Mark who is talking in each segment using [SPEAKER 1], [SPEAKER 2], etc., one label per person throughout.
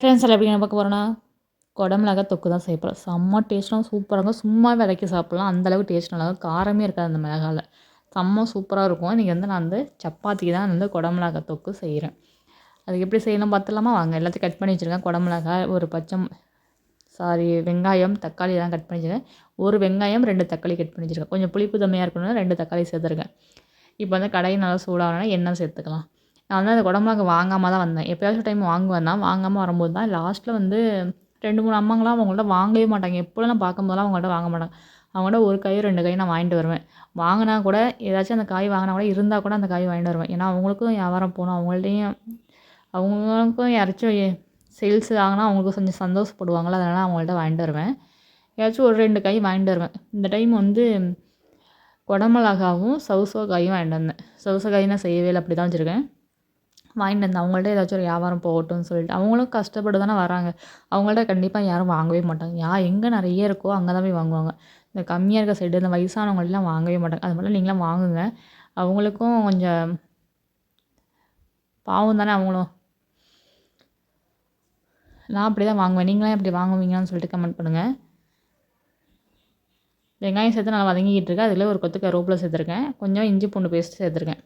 [SPEAKER 1] Friends எல்லாம் எப்படி பார்க்க போகிறோன்னா குடமிளகா தொக்கு தான் செய்ய செம்ம டேஸ்ட்டாக சூப்பராக இருக்கும். சும்மா விலைக்கு சாப்பிட்லாம். அந்தளவுக்கு டேஸ்ட் நல்லா இருக்கும். காரமே இருக்காது அந்த மிளகாவில் செம்ம சூப்பராக இருக்கும். இன்றைக்கி வந்து நான் வந்து சப்பாத்திக்கு தான் வந்து குடமிளகா தொக்கு செய்கிறேன் அதுக்கு எப்படி செய்யணும் பார்த்துலாமா வாங்க எல்லாத்தையும் கட் பண்ணி வச்சுருக்கேன். குடமிளகாய் ஒரு பச்சை சாரி வெங்காயம் தக்காளி எல்லாம் கட் பண்ணி வச்சுருக்கேன். ஒரு வெங்காயம் ரெண்டு தக்காளி கட் பண்ணி வச்சுருக்கேன். கொஞ்சம் புளிப்பு தம்மையாக இருக்கணும்னா ரெண்டு தக்காளி சேர்த்துருக்கேன். இப்போ வந்து கடையை நல்லா சூடாகணும்னா எண்ணெய் சேர்த்துக்கலாம். நான் வந்து அந்த குடமிளகா வாங்காமல் தான் வந்தேன். எப்போயாச்சும் டைம் வாங்குவேன் தான் வாங்காமல் வரும்போது தான் லாஸ்ட்டில் வந்து ரெண்டு மூணு அம்மாங்களாம் அவங்கள்ட்ட வாங்கவே மாட்டாங்க. எப்போலாம் நான் பார்க்கும்போதெல்லாம் அவங்கள்ட்ட வாங்க மாட்டாங்க. அவங்கள்ட்ட ஒரு காயோ ரெண்டு காய் நான் வாங்கிட்டு வருவேன். வாங்கினா கூட ஏதாச்சும் அந்த காய் வாங்கினா கூட இருந்தால் கூட அந்த காய் வாங்கிட்டு வருவேன். ஏன்னா அவங்களுக்கும் வியாபாரம் போகணும். அவங்கள்ட்டையும் அவங்களுக்கும் யாராச்சும் சேல்ஸ் ஆகினா அவங்களுக்கு கொஞ்சம் சந்தோஷப்படுவாங்களோ அதனால் அவங்கள்ட்ட வாங்கிட்டு வருவேன். ஏதாச்சும் ஒரு ரெண்டு காய் வாங்கிட்டு வருவேன். இந்த டைம் வந்து குடமிளகாவும் சவுசோ காயும் வாங்கிட்டு வந்தேன். சவுசோ காய் நான் செய்யவே இல்லை. அப்படி தான் வச்சுருக்கேன். வாங்கிட்டு வந்து அவங்கள்ட்ட ஏதாச்சும் ஒரு வியாபாரம் போகட்டும்னு சொல்லிட்டு. அவங்களும் கஷ்டப்பட்டு தானே வராங்க. அவங்கள்ட்ட கண்டிப்பாக யாரும் வாங்கவே மாட்டாங்க. யா எங்கே நிறைய இருக்கோ அங்கே தான் போய் வாங்குவாங்க. இந்த கம்மியாக இருக்க சைடு இந்த வயசானவங்கள்லாம் வாங்கவே மாட்டாங்க. அது மாதிரிலாம் நீங்களாம் வாங்குங்க. அவங்களுக்கும் கொஞ்சம் பாவம் தானே அவங்களும். நான் அப்படி தான் வாங்குவேன். நீங்களாம் எப்படி வாங்குவீங்கன்னு சொல்லிட்டு கமெண்ட் பண்ணுங்கள் வெங்காயம் சேர்த்து நல்லா வதங்கிக்கிட்டு இருக்கேன் அதில் ஒரு கொத்து கருவேப்பிலை சேர்த்துருக்கேன். கொஞ்சம் இஞ்சி பூண்டு பேஸ்ட் சேர்த்துருக்கேன்.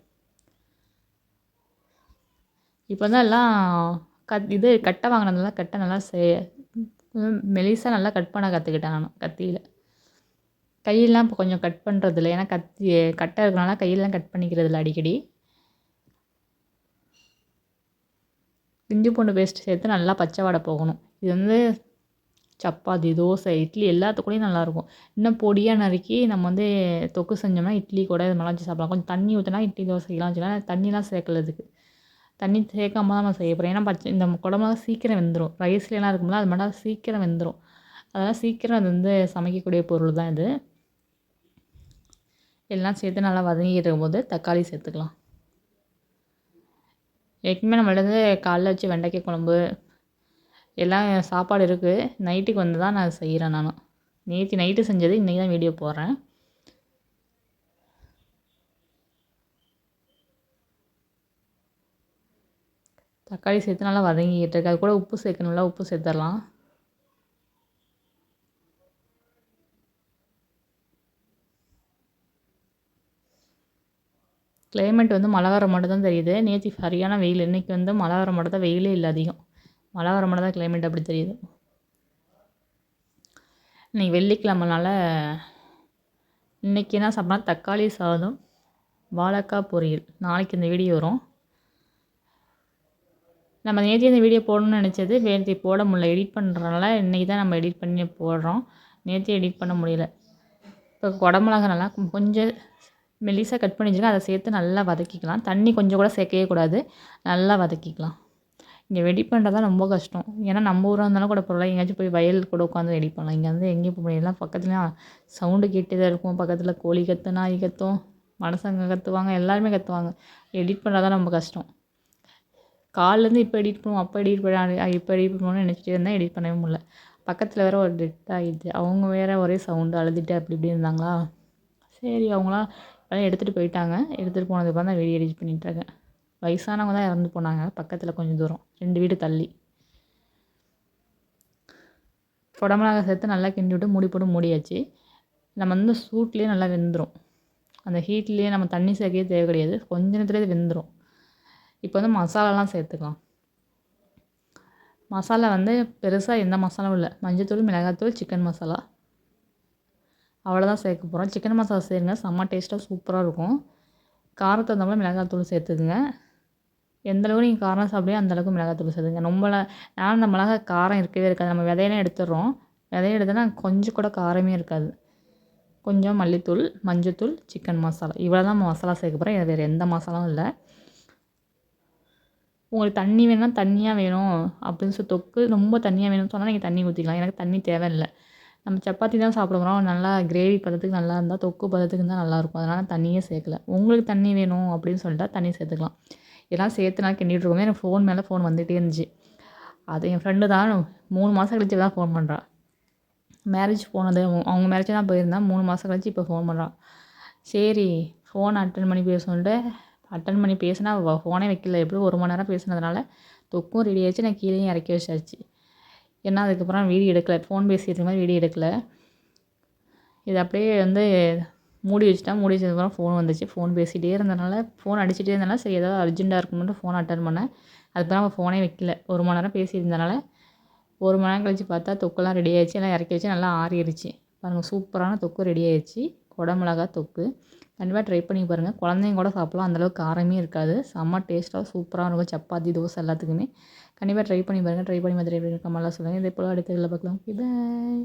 [SPEAKER 1] இப்போ தான் எல்லாம் கத் இது கட்டை வாங்கினதுனால கட்டை நல்லா சே மெலிசாக நல்லா கட் பண்ண கற்றுக்கிட்டேன் நான் கத்தியில். கையெல்லாம் இப்போ கொஞ்சம் கட் பண்ணுறதில்ல ஏன்னா கத்தி கட்டை இருக்கிறனால கையெல்லாம் கட் பண்ணிக்கிறதில்ல அடிக்கடி. இஞ்சி பூண்டு பேஸ்ட் சேர்த்து நல்லா பச்சை வடை போகணும். இது வந்து சப்பாத்தி தோசை இட்லி எல்லாத்துக்கூடையும் நல்லாயிருக்கும். இன்னும் பொடியாக நறுக்கி நம்ம வந்து தொக்கு செஞ்சோம்னா இட்லி கூட இது மாதிரிலாம் வச்சு சாப்பிடலாம் கொஞ்சம் தண்ணி ஊற்றினா இட்லி தோசைக்கெலாம் வச்சுக்கலாம். தண்ணிலாம் சேர்க்கலதுக்கு தண்ணி சேர்க்காம தான் நம்ம செய்ய போகிறோம் ஏன்னா பச்சை இந்த குழம்புலாம் சீக்கிரம் வெந்துடும் ரைஸ்லாம் இருக்கும்ல அது மட்டும் சீக்கிரம் வெந்துடும் அதெல்லாம் சீக்கிரம் அது வந்து சமைக்கக்கூடிய பொருள் தான் இது. எல்லாம் சேர்த்து நல்லா வதங்கிட்டு போது தக்காளி சேர்த்துக்கலாம். எப்பவுமே நம்மள்ட்ட வந்து காலைல வச்சு வெண்டைக்காய் குழம்பு எல்லாம் சாப்பாடு இருக்குது நைட்டுக்கு வந்து தான் நான் செய்கிறேன் நான். நேற்று நைட்டு செஞ்சது இன்றைக்கி தான் வீடியோ போடுறேன். தக்காளி சேர்த்து நல்லா வதங்கிக்கிட்டு இருக்கு அது கூட உப்பு சேர்க்கணும்ல உப்பு சேர்த்துடலாம். கிளைமேட் வந்து மழை வர மட்டும் தான் தெரியுது. நேற்று சரியான வெயில் இன்றைக்கி வந்து மழை வர மட்டும் தான் வெயிலே இல்லை அதிகம். மழை வர மட்டும் தான் கிளைமேட் அப்படி தெரியுது. இன்றைக்கி வெள்ளிக்கிழமனால இன்றைக்கி என்ன சாப்பிட்னா தக்காளி சாதம் வாழைக்காய் பொரியல். நாளைக்கு இந்த வீடியோ வரும். நம்ம நேற்று இந்த வீடியோ போடணும்னு நினச்சது நேற்று போட முடியல. எடிட் பண்ணுறதுனால இன்றைக்கி தான் நம்ம எடிட் பண்ணி போடுறோம். நேற்று எடிட் பண்ண முடியல. இப்போ குடமிளகா நல்லா கொஞ்சம் மெலிசாக கட் பண்ணி வச்சுருக்கேன். அதை சேர்த்து நல்லா வதக்கிக்கலாம். தண்ணி கொஞ்சம் கூட சேர்க்கவே கூடாது. நல்லா வதக்கிக்கலாம். இங்கே வெடி பண்ணுறது தான் ரொம்ப கஷ்டம். ஏன்னா நம்ம ஊராக இருந்தாலும் கூட பரவாயில்ல. எங்கேயாச்சும் போய் வயல் கூட உட்காந்து வெடி பண்ணலாம். இங்கே வந்து எங்கேயும் போக முடியலாம் பக்கத்துலேயும் சவுண்டு கேட்டே தான் இருக்கும். பக்கத்தில் கோழி கற்று நாய் கத்தும் மனுஷங்க கற்றுவாங்க எல்லாருமே கற்றுவாங்க எடிட் பண்ணுறது தான் ரொம்ப கஷ்டம். காலிலேருந்து இப்போ எடிட் பண்ணுவோம் அப்போ எடிட் பண்ண இப்போ எடிட் பண்ணுவோம்னு நினச்சிட்டே இருந்தேன் எடிட் பண்ணவே முடியல. பக்கத்தில் வேறு ஒரு டெட் ஆகிடுச்சு அவங்க வேறு ஒரே சவுண்டு அழுதுட்டு அப்படி இப்படி இருந்தாங்களா? சரி அவங்களாம் எல்லாம் எடுத்துகிட்டு போயிட்டாங்க. எடுத்துகிட்டு போனதுக்கு தான் வீடியோ எடிட் பண்ணிகிட்ருக்கேன் வயசானவங்க தான் இறந்து போனாங்க. பக்கத்தில் கொஞ்சம் தூரம். ரெண்டு வீடு தள்ளி. புடமலாக சேர்த்து நல்லா கிண்டி விட்டு மூடி போட்டு மூடியாச்சு. நம்ம வந்து சூட்லேயே நல்லா வெந்துடும் அந்த ஹீட்லேயே நம்ம தண்ணி சேர்க்கவே தேவை கிடையாது. கொஞ்ச நேரத்துலேயே வெந்துடும் இப்போ வந்து மசாலாலாம் சேர்த்துக்கலாம். மசாலா வந்து பெருசாக எந்த மசாலாவும் இல்லை. மஞ்சத்தூள் மிளகாத்தூள் சிக்கன் மசாலா அவ்வளோதான் சேர்க்க போகிறோம் சிக்கன் மசாலா சேருங்க செம்ம டேஸ்ட்டாக சூப்பராக இருக்கும். காரத்தை தகுந்தாப்புல மிளகாத்தூள் சேர்த்துக்குங்க. எந்தளவுக்கு நீங்கள் காரம் சாப்பிடுவீங்க அந்தளவுக்கு மிளகாத்தூள் சேர்த்துங்க ரொம்பல நான் அந்த மிளகா காரம் இருக்கவே இருக்காது. நம்ம விதையெல்லாம் எடுத்துடுறோம். விதையை எடுத்தோன்னா கொஞ்சம் கூட காரமே இருக்காது. கொஞ்சம் மல்லித்தூள் மஞ்சத்தூள் சிக்கன் மசாலா இவ்வளோ தான் மசாலா சேர்க்க போகிறேன் வேறு எந்த மசாலாவும் இல்லை. உங்களுக்கு தண்ணி வேணும்னா தண்ணியாக வேணும் அப்படின்னு சொல்லி தொக்கு ரொம்ப தண்ணியாக வேணும்னு சொன்னால் நீங்கள் தண்ணி ஊற்றிக்கலாம் எனக்கு தண்ணி தேவையில்லை. நம்ம சப்பாத்தி தான் சாப்பிட போகிறோம் நல்லா கிரேவி பதத்துக்கு நல்லா இருந்தால் தொக்கு பதத்துக்கு தான் நல்லாயிருக்கும் அதனால் தண்ணியே சேர்க்கல. உங்களுக்கு தண்ணி வேணும் அப்படின்னு சொல்லிட்டா தண்ணி சேர்த்துக்கலாம். எல்லாம் சேர்த்து நான் கிண்டிகிட்டு இருக்கோமே. எனக்கு ஃபோன் மேலே ஃபோன் வந்துகிட்டே இருந்துச்சு. அது என் ஃப்ரெண்டு தான் மூணு மாதம் கழிச்சு தான் ஃபோன் பண்ணுறா மேரேஜ் போனது அவங்க மேரேஜ் தான் போயிருந்தான் மூணு மாதம் கழிச்சு இப்போ ஃபோன் பண்ணுறான் சரி ஃபோன் அட்டன் பண்ணி பேச சொல்லிட்டு அட்டன் பண்ணி பேசினா அவள் ஃபோனே வைக்கல. எப்படியும் ஒரு மணி நேரம் பேசினதுனால தொக்கும் ரெடி ஆகிடுச்சு நான் கீழேயும் இறக்கி வச்சாச்சு. ஏன்னா அதுக்கப்புறம் வீடியோ எடுக்கல. ஃபோன் பேசிட்டு மாதிரி வீடியோ எடுக்கல. இது அப்படியே வந்து மூடி வச்சுட்டா மூடி வச்சதுக்கப்புறம் ஃபோன் வந்துச்சு. ஃபோன் பேசிகிட்டே இருந்தனால ஃபோன் அடிச்சுட்டே இருந்தனால சரி ஏதாவது அர்ஜென்ட்டாக இருக்கும்னு ஃபோன் அட்டன் பண்ணேன். அதுக்கப்புறம் அவன் ஃபோனே வைக்கல. ஒரு மணி நேரம் பேசியிருந்தனால ஒரு மணி நேரம் கழிச்சு பார்த்தா தொக்கெல்லாம் ரெடி ஆயிடுச்சு. எல்லாம் இறக்கி வச்சு நல்லா ஆறிடுச்சு. பாருங்கள் சூப்பரான தொக்கு ரெடி ஆயிடுச்சு. குடமிளகா தொக்கு. கண்டிப்பாக ட்ரை பண்ணி பாருங்கள் குழந்தைங்க கூட சாப்பிட்லாம். அந்தளவுக்கு காரமே இருக்காது. செம்ம டேஸ்ட்டாக சூப்பராக இருக்கும். சப்பாத்தி தோசை எல்லாத்துக்குமே. கண்டிப்பாக ட்ரை பண்ணி பாருங்கள் ட்ரை பண்ணி மாதிரி எப்படி கமெண்ட்லாம் சொல்லுங்கள் இதே போல் அடுத்த இதில் பார்க்கலாம். பாய்